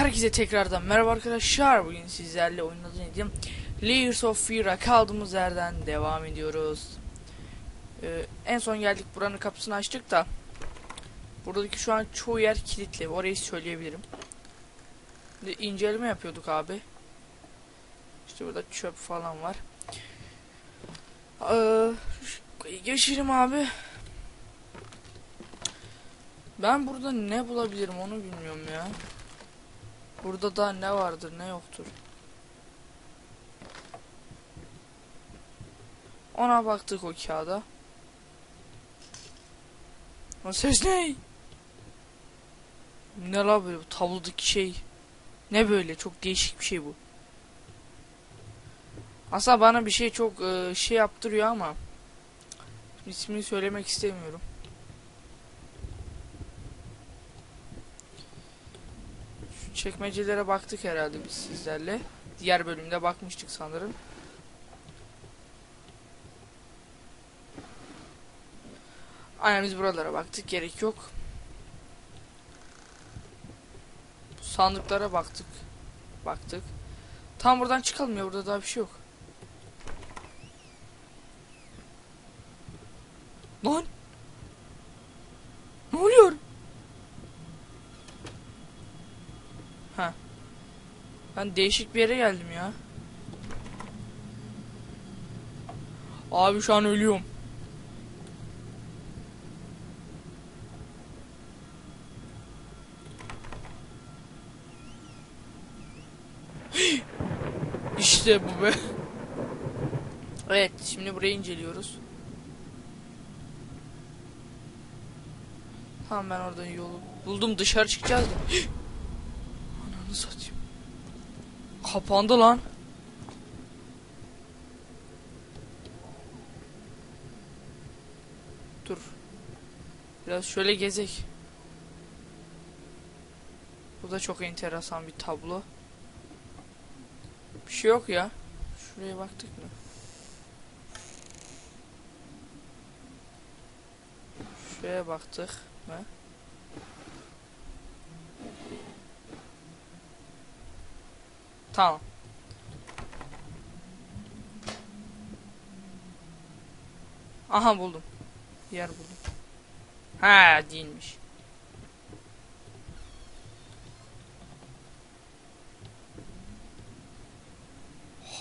Herkese tekrardan merhaba arkadaşlar. Bugün sizlerle oynadığım Layers of Fear'a kaldığımız yerden devam ediyoruz. Ee, en son geldik buranın kapısını açtık da buradaki şu an çoğu yer kilitli. Orayı söyleyebilirim. Şimdi inceleme yapıyorduk abi. İşte burada çöp falan var. Ee, geçelim abi. Ben burada ne bulabilirim onu bilmiyorum ya. Burada da ne vardır ne yoktur. Ona baktık o kağıda. O ses ne? Ne la böyle bu tablodaki şey? Ne böyle çok değişik bir şey bu. Aslında bana bir şey çok e, şey yaptırıyor ama ismini söylemek istemiyorum. Şu çekmecelere baktık herhalde biz sizlerle. Diğer bölümde bakmıştık sanırım. Aynen biz buralara baktık. Gerek yok. Sandıklara baktık. Baktık. Tam buradan çıkalım ya. Burada daha bir şey yok. Lan! Ne oluyor? Ha. Ben değişik bir yere geldim ya. Abi şu an ölüyorum. İşte bu be. Evet, şimdi burayı inceliyoruz. Tamam ben oradan yolu buldum dışarı çıkacağız da. Ananı satayım. Kapandı lan. Dur. Biraz şöyle gezek. Bu da çok enteresan bir tablo. Bir şey yok ya. Şuraya baktık mı? Şuraya baktık mı? Tamam. Aha buldum. Yer buldum. Ha değilmiş.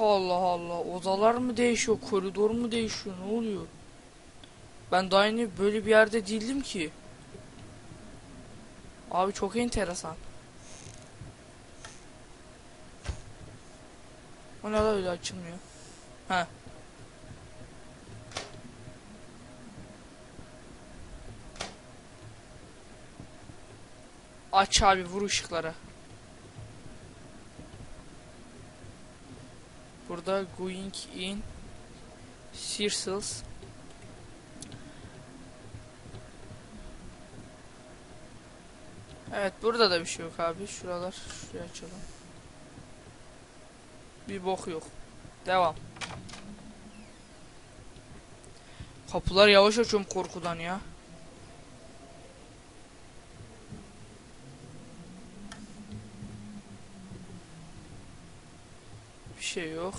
Allah Allah odalar mı değişiyor koridor mu değişiyor ne oluyor? Ben daha yeni böyle bir yerde değildim ki. Abi çok enteresan. O ne la öyle açılmıyor. Ha. Aç abi vur ışıklara. Burada going in circles. Evet burada da bir şey yok abi. Şuralar şuraya açalım. Bir bok yok. Devam. Kapılar yavaş açıyorum korkudan ya. Bir şey yok.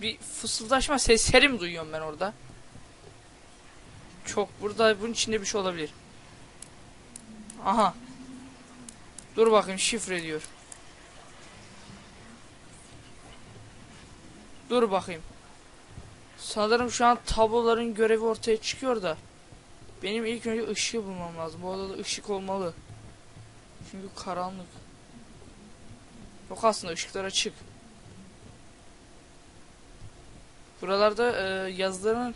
Bir fısıldaşma sesleri mi duyuyorum ben orada? Çok burada bunun içinde bir şey olabilir. Aha. Dur bakayım şifre diyor. Dur bakayım. Sanırım şu an tabloların görevi ortaya çıkıyor da. Benim ilk önce ışığı bulmam lazım. Bu odada ışık olmalı. Çünkü karanlık. Yok aslında ışıklar açık. Buralarda e, yazıların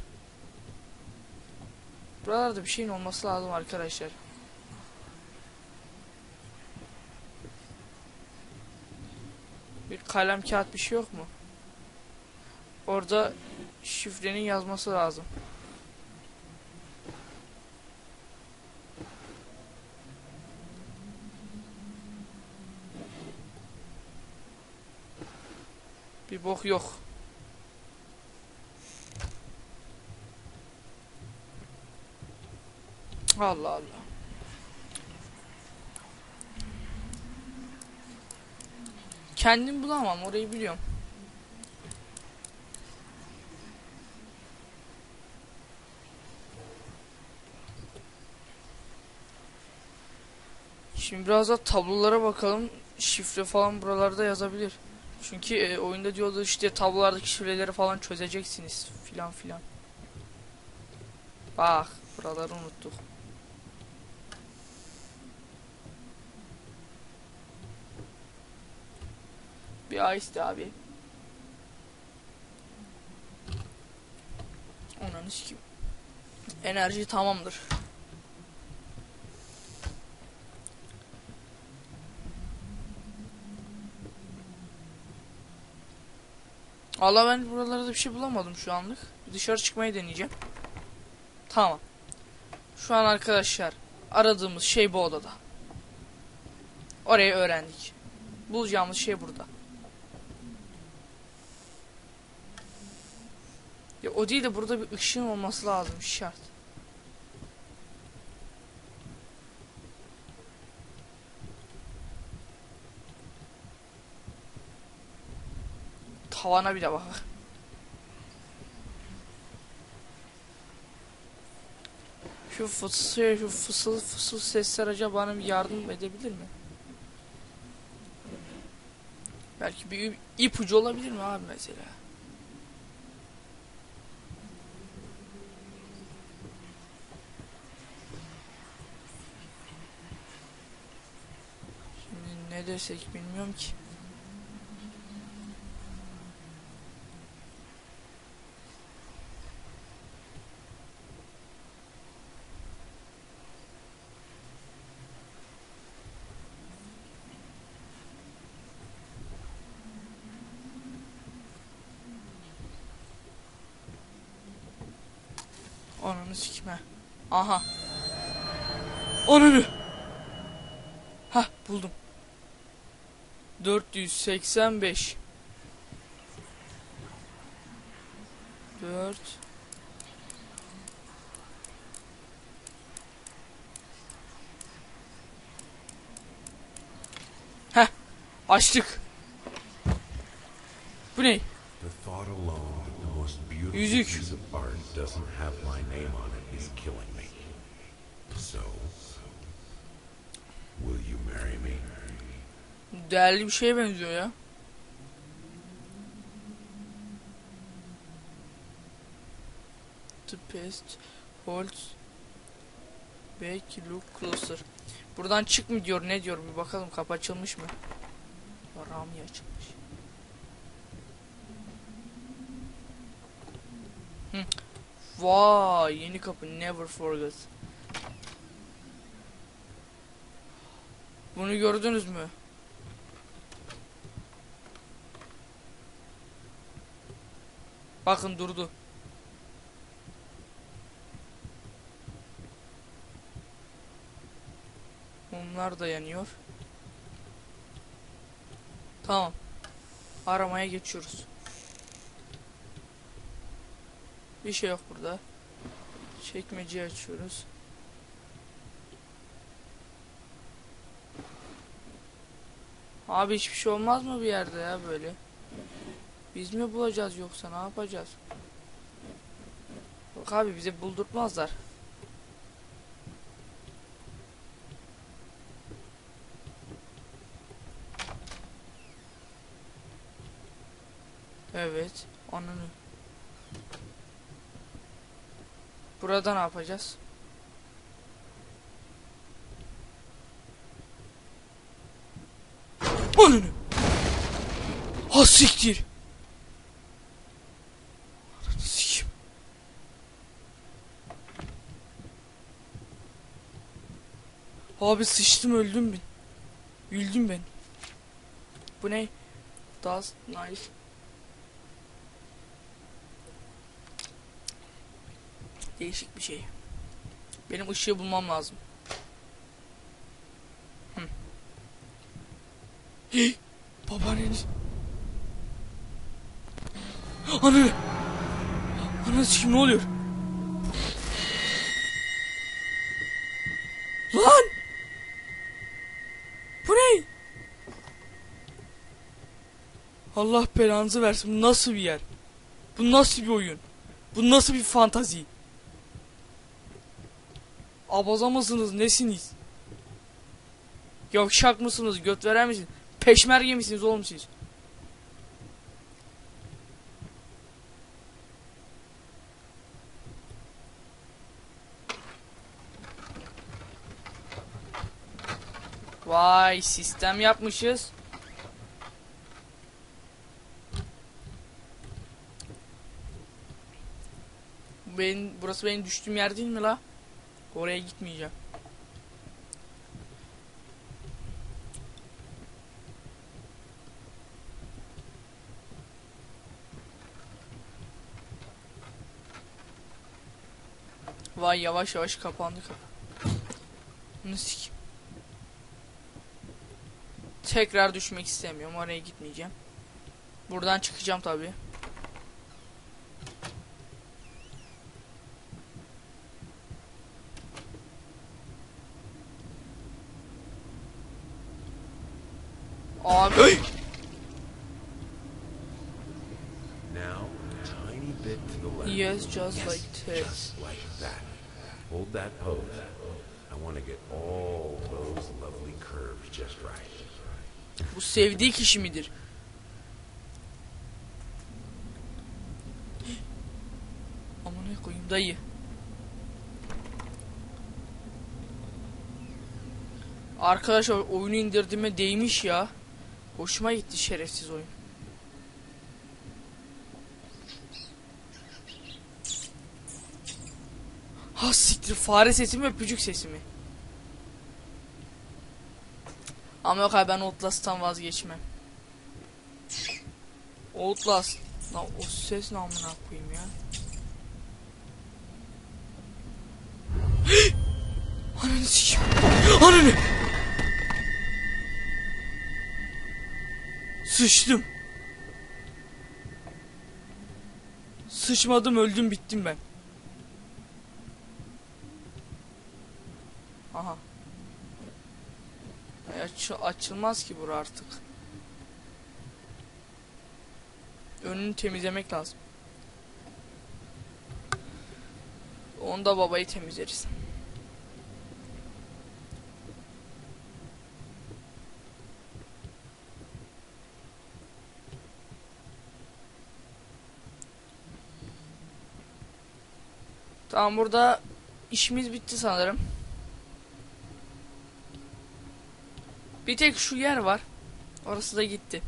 Buralarda bir şeyin olması lazım arkadaşlar. Bir kalem kağıt bir şey yok mu? Orada şifrenin yazması lazım. Bir bok yok. Allah Allah. Kendim bulamam orayı biliyorum. Şimdi biraz da tablolara bakalım. Şifre falan buralarda yazabilir. Çünkü e, oyunda diyorlar işte tablolardaki şifreleri falan çözeceksiniz filan filan. Bak buraları unuttuk. Bir ice abi. Ananı sikeyim. Enerji tamamdır. Allah ben buralarda bir şey bulamadım şu anlık. Dışarı çıkmayı deneyeceğim. Tamam. Şu an arkadaşlar aradığımız şey bu odada. Orayı öğrendik. Bulacağımız şey burada. Ya o değil de burada bir ışığın olması lazım şart. Tavana bir de bak. Şu fısıl, şu fısıl fısıl sesler acaba bana bir yardım edebilir mi? Belki bir ipucu olabilir mi abi mesela? Şimdi ne desek bilmiyorum ki. Ananı sikime. Aha. Ananı. Hah buldum. 485. 4 Heh açtık. Bu ne? The thought alone that the most beautiful Yüzük. piece of art doesn't have my name on it is killing me. So, will you marry me? Değerli bir şeye benziyor ya. The past holds back look closer. Buradan çık mı diyor ne diyor bir bakalım kapı açılmış mı? Rami açılmış. Vay yeni kapı never forget. Bunu gördünüz mü? Bakın durdu. Mumlar da yanıyor. Tamam. Aramaya geçiyoruz. Bir şey yok burada. Çekmeceyi açıyoruz. Abi hiçbir şey olmaz mı bir yerde ya böyle? Biz mi bulacağız yoksa ne yapacağız? Yok abi bize buldurtmazlar. Evet. Ananı. Burada ne yapacağız? Ananı. Ha siktir. Abi sıçtım öldüm ben. Öldüm ben. Bu ne? Dust knife. Değişik bir şey. Benim ışığı bulmam lazım. Hey, babaanneniz. Anne. Anne sikim ne oluyor? Lan! Bu ne? Allah belanızı versin. Bu nasıl bir yer? Bu nasıl bir oyun? Bu nasıl bir fantazi? Abaza mısınız? Nesiniz? Yavşak mısınız? Göt veren misiniz? Peşmerge misiniz oğlum siz? Vay sistem yapmışız. Ben, burası benim düştüğüm yer değil mi la? Oraya gitmeyeceğim. Vay yavaş yavaş kapandı kapı. Sikim. Tekrar düşmek istemiyorum. Oraya gitmeyeceğim. Buradan çıkacağım tabi. Abi. Now, a tiny bit to the left. Yes, just like this. Just like that. Hold that pose. I want to get all those lovely curves just right. Bu sevdiği kişi midir? Amına koyayım dayı. Arkadaşlar oyunu indirdiğime değmiş ya. Hoşuma gitti şerefsiz oyun. Ha siktir fare sesi mi öpücük sesi mi? Ama yok abi ben Outlast'tan vazgeçmem. Outlast. Lan o ses ne amına koyayım ya. Ananı sikeyim. Ananı. Sıçtım. Sıçmadım öldüm bittim ben. Aha. Aç, açılmaz ki bura artık. Önünü temizlemek lazım. Onda babayı temizleriz. Tamam burada işimiz bitti sanırım. Bir tek şu yer var. Orası da gitti.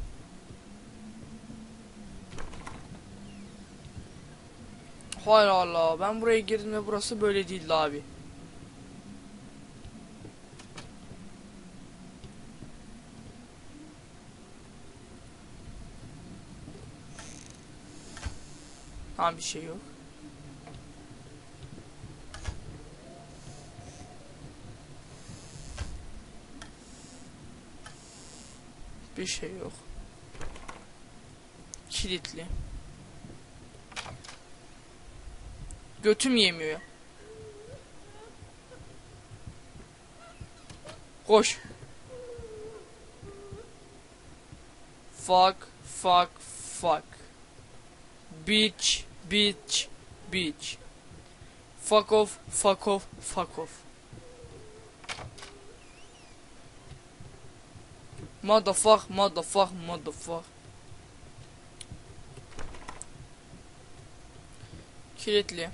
Hayır Allah ben buraya girdim ve burası böyle değildi abi. Ha bir şey yok. Bir şey yok. Kilitli. Götüm yemiyor. Koş. Fuck, fuck, fuck. Bitch, bitch, bitch. Fuck off, fuck off, fuck off. Motherfuck, motherfuck, motherfuck. Kilitli.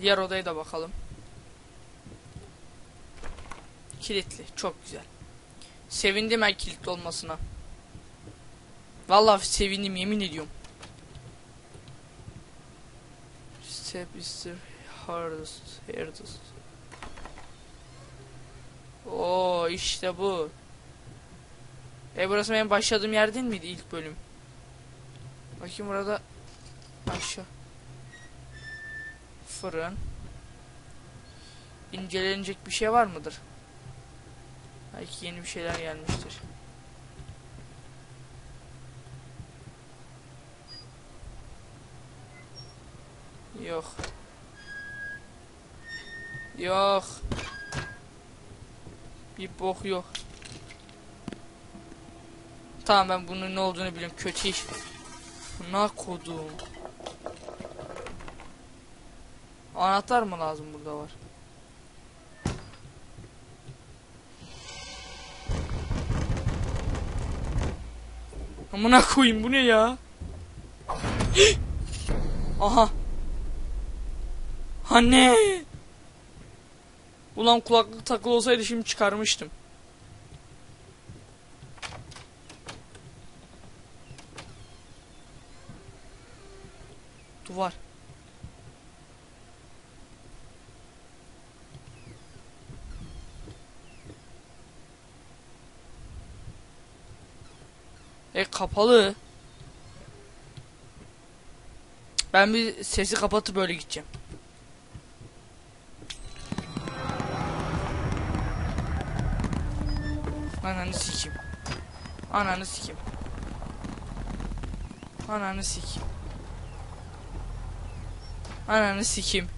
Diğer odaya da bakalım. Kilitli. Çok güzel. Sevindim ben kilitli olmasına. Vallahi sevindim yemin ediyorum. Step is the hardest, hardest. Oo işte bu. E burası benim başladığım yer değil miydi ilk bölüm? Bakayım burada aşağı. Fırın. İncelenecek bir şey var mıdır? Belki yeni bir şeyler gelmiştir. Yok. Yok. Bir bok yok. Tamam ben bunun ne olduğunu biliyorum. Kötü iş. Ne kodum. Anahtar mı lazım burada var? Amına koyayım bu ne ya? Aha. Anne. Ulan kulaklık takılı olsaydı şimdi çıkarmıştım. E kapalı. Ben bir sesi kapatıp böyle gideceğim. Ananı sikeyim. Ananı sikeyim. Ananı sikeyim. Ananı sikeyim.